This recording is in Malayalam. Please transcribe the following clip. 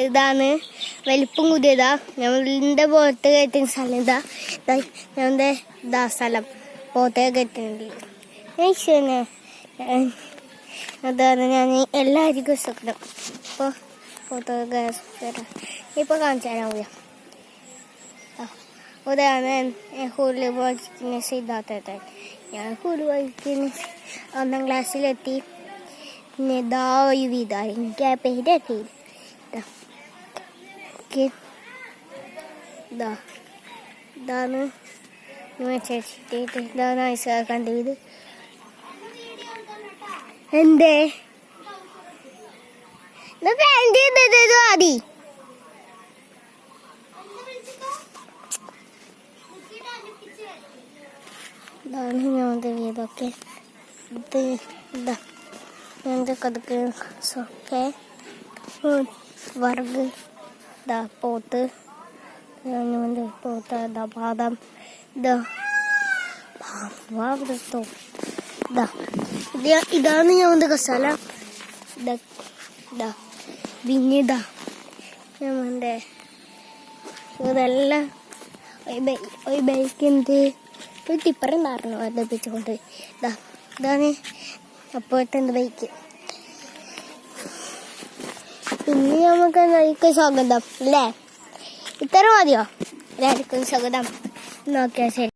ഇതാണ്. വലിപ്പം കൂടിയതാ. ഞമ്മളിന്റെ പോത്ത് കയറ്റുന്ന സ്ഥലം ഇതാ. ഞങ്ങളുടെ ഇതാ സ്ഥലം. പുറത്തേ കയറ്റുന്നുണ്ട് അതാണ് ഞാൻ എല്ലാവർക്കും സ്വപ്നം. ഇപ്പോൾ പുറത്ത് ഇപ്പോൾ കാണിച്ചു തരാൻ ഉദാണ് സ്കൂളിൽ പഠിക്കുന്ന സിദ്ധാർത്ഥൻ ഞാൻ സ്കൂളിൽ വായിക്കുന്ന ഒന്നാം ക്ലാസ്സിലെത്തി ഇതാ ഒരു വിധ എനിക്ക് ആ പേരറിയില്ല ഇതാ ഓക്കെ ഇതാ ഇതാണ് ചേച്ചിട്ട് ഇതാണ് മനസ്സിലാക്കേണ്ട ഇത് എന്തേ? മതി ഇതാണ് ഞങ്ങളുടെ വീടൊക്കെ. ഇത് ഇതാ. ഞങ്ങളുടെ കഥക്ക് സൊക്കെ വർഗ് ദ പോത്ത് പോത്ത് ദ പാദം ദ ബാദത്തോ ദ ഇത് ഇതാണ് ഞങ്ങളുടെ സ്ഥലം. ദ ദ ഞാൻ ഞങ്ങളുടെ ഇതെല്ലാം ഒരു ബൈക്കിന്റെ ഒരു ടിപ്പറുണ്ടായിരുന്നു വർദ്ധിപ്പിച്ചുകൊണ്ട് ഇതാ ഇതാണ് അപ്പോഴത്തെ ബൈക്ക്. പിന്നെ നമുക്ക് എല്ലാവർക്കും സ്വാഗതം അല്ലേ? ഇത്ര മതിയോ? എല്ലാവർക്കും സ്വാഗതം. നോക്കിയാൽ ശരി.